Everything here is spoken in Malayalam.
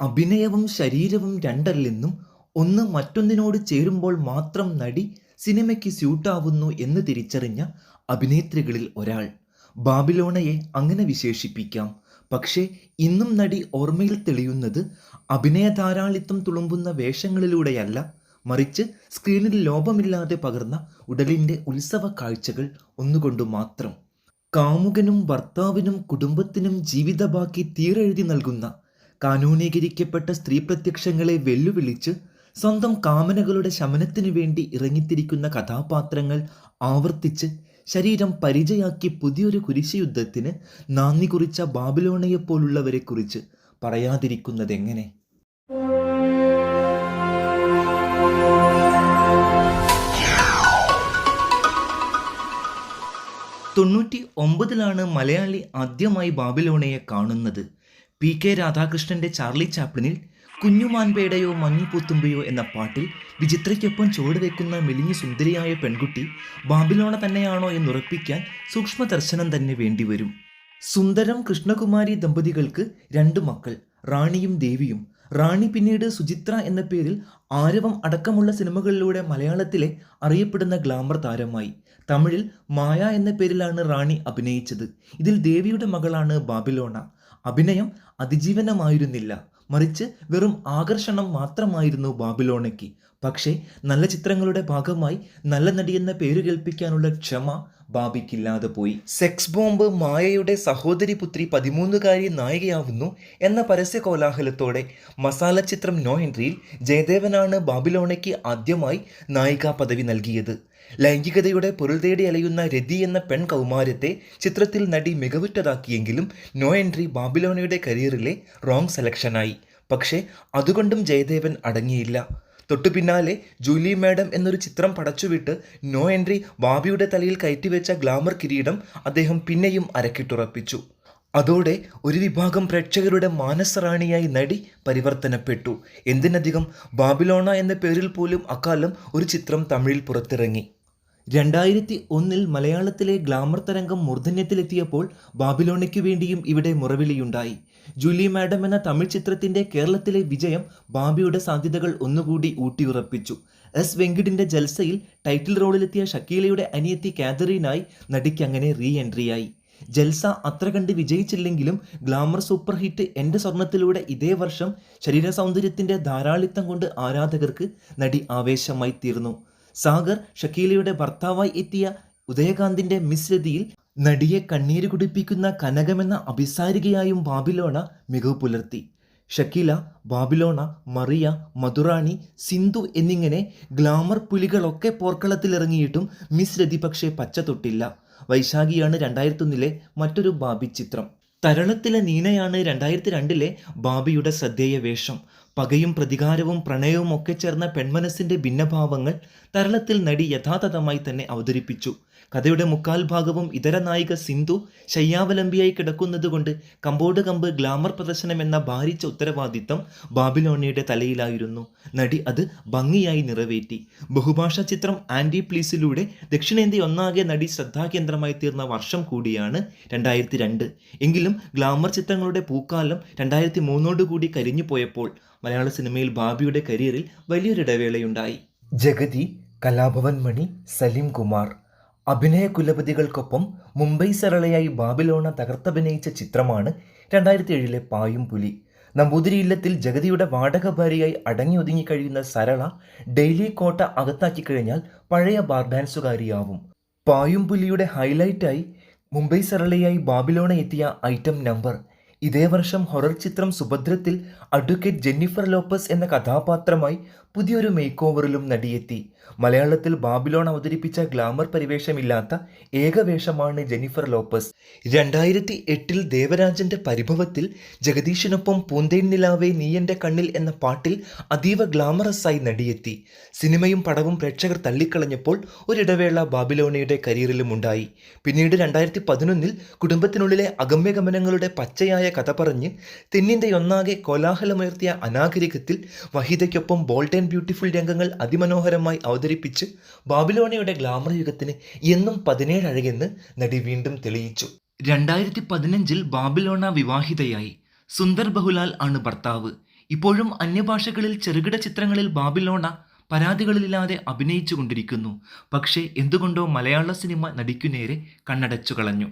അഭിനയവും ശരീരവും രണ്ടല്ലെന്നും ഒന്ന് മറ്റൊന്നിനോട് ചേരുമ്പോൾ മാത്രം നടി സിനിമയ്ക്ക് സ്യൂട്ടാവുന്നു എന്ന് തിരിച്ചറിഞ്ഞ അഭിനേത്രികളിൽ ഒരാൾ. ബാബിലോണയെ അങ്ങനെ വിശേഷിപ്പിക്കാം. പക്ഷേ ഇന്നും നടി ഓർമ്മയിൽ തെളിയുന്നത് അഭിനയ ധാരാളിത്തം തുളുമ്പുന്ന വേഷങ്ങളിലൂടെയല്ല. മറിച്ച് സ്ക്രീനിൽ ലോപമില്ലാതെ പകർന്ന ഉടലിന്റെ ഉത്സവ കാഴ്ചകൾ ഒന്നുകൊണ്ടു മാത്രം. കാമുകനും ഭർത്താവിനും കുടുംബത്തിനും ജീവിതബാക്കി തീരെഴുതി നൽകുന്ന കാനൂനീകരിക്കപ്പെട്ട സ്ത്രീ പ്രത്യക്ഷങ്ങളെ വെല്ലുവിളിച്ച് സ്വന്തം കാമനകളുടെ ശമനത്തിനു വേണ്ടി ഇറങ്ങിത്തിരിക്കുന്ന കഥാപാത്രങ്ങൾ ആവർത്തിച്ച് ശരീരം പരിചയാക്കി പുതിയൊരു കുരിശുയുദ്ധത്തിന് നാന്ദി കുറിച്ച ബാബിലോണയെപ്പോലുള്ളവരെക്കുറിച്ച് പറയാതിരിക്കുന്നതെങ്ങനെ? തൊണ്ണൂറ്റി ഒമ്പതിലാണ് മലയാളി ആദ്യമായി ബാബിലോണയെ കാണുന്നത്. പി കെ രാധാകൃഷ്ണന്റെ ചാർലി ചാപ്ലിനിൽ കുഞ്ഞുമാൻപേടയോ മഞ്ഞുപൂത്തുമ്പയോ എന്ന പാട്ടിൽ വിചിത്രയ്ക്കൊപ്പം ചുവടുവെക്കുന്ന മെലിഞ്ഞു സുന്ദരിയായ പെൺകുട്ടി ബാബിലോണ തന്നെയാണോ എന്ന് ഉറപ്പിക്കാൻ സൂക്ഷ്മ ദർശനം തന്നെ വേണ്ടിവരും. സുന്ദരം കൃഷ്ണകുമാരി ദമ്പതികൾക്ക് രണ്ട് മക്കൾ റാണിയും ദേവിയും. റാണി പിന്നീട് സുചിത്ര എന്ന പേരിൽ ആരവം അടക്കമുള്ള സിനിമകളിലൂടെ മലയാളത്തിലെ അറിയപ്പെടുന്ന ഗ്ലാമർ താരമായി. തമിഴിൽ മായ എന്ന പേരിലാണ് റാണി അഭിനയിച്ചത്. ഇതിൽ ദേവിയുടെ മകളാണ് ബാബിലോണ. അഭിനയം അതിജീവനമായിരുന്നില്ല. മറിച്ച് വെറും ആകർഷണം മാത്രമായിരുന്നു ബാബിലോണയ്ക്ക്. പക്ഷേ നല്ല ചിത്രങ്ങളുടെ ഭാഗമായി നല്ല നടിയെന്ന പേര് കേൾപ്പിക്കാനുള്ള ക്ഷമ ബാബിക്കില്ലാതെ പോയി. സെക്സ് ബോംബ് മായയുടെ സഹോദരി പുത്രി പതിമൂന്നുകാരി നായികയാവുന്നു എന്ന പരസ്യ കോലാഹലത്തോടെ മസാല ചിത്രം നോ എൻട്രിയിൽ ജയദേവനാണ് ബാബിലോണയ്ക്ക് ആദ്യമായി നായികാ പദവി നൽകിയത്. ലൈംഗികതയുടെ പൊരുൾ തേടി അലയുന്ന രതി എന്ന പെൺ കൗമാരത്തെ ചിത്രത്തിൽ നടി മികവുറ്റതാക്കിയെങ്കിലും നോ എൻട്രി ബാബിലോണയുടെ കരിയറിലെ റോങ് സെലക്ഷനായി പക്ഷേ അതുകൊണ്ടും ജയദേവൻ അടങ്ങിയില്ല. തൊട്ടു പിന്നാലെ ജൂലി മാഡം എന്നൊരു ചിത്രം പടച്ചുവിട്ട് നോ എൻട്രി ബാബിയുടെ തലയിൽ കയറ്റിവെച്ച ഗ്ലാമർ കിരീടം അദ്ദേഹം പിന്നെയും അരക്കിട്ടുറപ്പിച്ചു. അതോടെ ഒരു വിഭാഗം പ്രേക്ഷകരുടെ മാനസറാണിയായി നടി പരിവർത്തനപ്പെട്ടു. എന്തിനധികം? ബാബിലോണ എന്ന പേരിൽ പോലും അക്കാലം ഒരു ചിത്രം തമിഴിൽ പുറത്തിറങ്ങി. രണ്ടായിരത്തി ഒന്നിൽ മലയാളത്തിലെ ഗ്ലാമർ തരംഗം മൂർധന്യത്തിലെത്തിയപ്പോൾ ബാബിലോണയ്ക്കു വേണ്ടിയും ഇവിടെ മുറവിളിയുണ്ടായി. ജൂലി മാഡം എന്ന തമിഴ് ചിത്രത്തിന്റെ കേരളത്തിലെ വിജയം ബാബിയുടെ സാധ്യതകൾ ഒന്നുകൂടി ഊട്ടിയുറപ്പിച്ചു. എസ് വെങ്കിടിന്റെ ജൽസയിൽ ടൈറ്റിൽ റോളിലെത്തിയ ഷക്കീലയുടെ അനിയത്തി കാതറീനായി നടിക്ക് അങ്ങനെ റീ എൻട്രിയായി ജൽസ അത്ര കണ്ട് വിജയിച്ചില്ലെങ്കിലും ഗ്ലാമർ സൂപ്പർ ഹിറ്റ് എന്റെ സ്വർണത്തിലൂടെ ഇതേ വർഷം ശരീര സൗന്ദര്യത്തിന്റെ ധാരാളിത്തം കൊണ്ട് ആരാധകർക്ക് നടി ആവേശമായി തീർന്നു. സാഗർ ഷക്കീലയുടെ ഭർത്താവായി എത്തിയ ഉദയകാന്തിന്റെ മിസ്രതിയിൽ നടിയെ കണ്ണീര് കുടിപ്പിക്കുന്ന കനകമെന്ന അഭിസാരികയായും ബാബിലോണ മികവ് പുലർത്തി. ഷക്കീല ബാബിലോണ മറിയ മധുറാണി സിന്ധു എന്നിങ്ങനെ ഗ്ലാമർ പുലികളൊക്കെ പോർക്കളത്തിലിറങ്ങിയിട്ടും മിസ് രതി പക്ഷേ പച്ച തൊട്ടില്ല വൈശാഖിയാണ് രണ്ടായിരത്തൊന്നിലെ മറ്റൊരു ബാബി ചിത്രം. തരളത്തിലെ നീനയാണ് രണ്ടായിരത്തി രണ്ടിലെ ബാബിയുടെ ശ്രദ്ധേയ വേഷം. പകയും പ്രതികാരവും പ്രണയവും ഒക്കെ ചേർന്ന പെൺമനസ്സിന്റെ ഭിന്നഭാവങ്ങൾ തരളത്തിൽ നടി യഥാതഥമായി തന്നെ അവതരിപ്പിച്ചു. കഥയുടെ മുക്കാൽ ഭാഗവും ഇതര നായിക സിന്ധു ശയ്യാവലംബിയായി കിടക്കുന്നതുകൊണ്ട് കമ്പോട് കമ്പ് ഗ്ലാമർ പ്രദർശനം എന്ന ഭാരിച്ച ഉത്തരവാദിത്തം ബാബിലോണിയുടെ തലയിലായിരുന്നു. നടി അത് ഭംഗിയായി നിറവേറ്റി. ബഹുഭാഷാ ചിത്രം ആന്റി പ്ലീസിലൂടെ ദക്ഷിണേന്ത്യ ഒന്നാകെ നടി ശ്രദ്ധാകേന്ദ്രമായി തീർന്ന വർഷം കൂടിയാണ് രണ്ടായിരത്തി രണ്ട്. എങ്കിലും ഗ്ലാമർ ചിത്രങ്ങളുടെ പൂക്കാലം രണ്ടായിരത്തി മൂന്നോടുകൂടി കരിഞ്ഞു പോയപ്പോൾ മലയാള സിനിമയിൽ ബാബിയുടെ കരിയറിൽ വലിയൊരു വലിയൊരിടവേളയുണ്ടായി ജഗതി കലാഭവൻ മണി സലീം കുമാർ. അഭിനയ കുലപതികൾക്കൊപ്പം മുംബൈ സരളയായി ബാബിലോണ തകർത്തഭിനയിച്ച ചിത്രമാണ് രണ്ടായിരത്തി ഏഴിലെ പായും പുലി. നമ്പൂതിരി ഇല്ലത്തിൽ ജഗതിയുടെ വാടക ഭാര്യയായി അടങ്ങി ഒതുങ്ങി കഴിയുന്ന സരള ഡെയിലി കോട്ട അകത്താക്കി കഴിഞ്ഞാൽ പഴയ ബാർ ഡാൻസുകാരിയാവും. പായും പുലിയുടെ ഹൈലൈറ്റായി മുംബൈ സരളയായി ബാബിലോണ എത്തിയ ഐറ്റം നമ്പർ. ഇതേ വർഷം ഹൊറർ ചിത്രം സുഭദ്രത്തിൽ അഡ്വക്കേറ്റ് ജെന്നിഫർ ലോപ്പസ് എന്ന കഥാപാത്രമായി പുതിയൊരു മേക്ക് ഓവറിലും നടിയെത്തി. മലയാളത്തിൽ ബാബിലോൺ അവതരിപ്പിച്ച ഗ്ലാമർ പരിവേഷമില്ലാത്ത ഏകവേഷമാണ് ജെനിഫർ ലോപ്പസ്. രണ്ടായിരത്തി എട്ടിൽ ദേവരാജന്റെ പരിഭവത്തിൽ ജഗദീഷിനൊപ്പം പൂന്തേൻ നിലാവേ നീയന്റെ കണ്ണിൽ എന്ന പാട്ടിൽ അതീവ ഗ്ലാമറസായി നടിയെത്തി. സിനിമയും പടവും പ്രേക്ഷകർ തള്ളിക്കളഞ്ഞപ്പോൾ ഒരിടവേള ബാബിലോണയുടെ കരിയറിലും ഉണ്ടായി പിന്നീട് രണ്ടായിരത്തി പതിനൊന്നിൽ കുടുംബത്തിനുള്ളിലെ അഗമ്യഗമനങ്ങളുടെ പച്ചയായ കഥ പറഞ്ഞ് തെന്നിന്ത്യയൊന്നാകെ കോലാഹലമുയർത്തിയ അനാഗരികത്തിൽ വഹിതയ്ക്കൊപ്പം ബോൾഡ് ആൻഡ് ബ്യൂട്ടിഫുൾ രംഗങ്ങൾ അതിമനോഹരമായി അവതരിപ്പിച്ച് ബാബിലോണയുടെ ഗ്ലാമർ യുഗത്തിന് എന്നും പതിനേഴ് അഴകെന്ന് നടി വീണ്ടും തെളിയിച്ചു. രണ്ടായിരത്തി പതിനഞ്ചിൽ ബാബിലോണ വിവാഹിതയായി സുന്ദർ ബഹുലാൽ ആണ് ഭർത്താവ്. ഇപ്പോഴും അന്യഭാഷകളിൽ ചെറുകിട ചിത്രങ്ങളിൽ ബാബിലോണ പരാതികളില്ലാതെ അഭിനയിച്ചു കൊണ്ടിരിക്കുന്നു പക്ഷേ എന്തുകൊണ്ടോ മലയാള സിനിമ നടിക്കു നേരെ കണ്ണടച്ചു കളഞ്ഞു.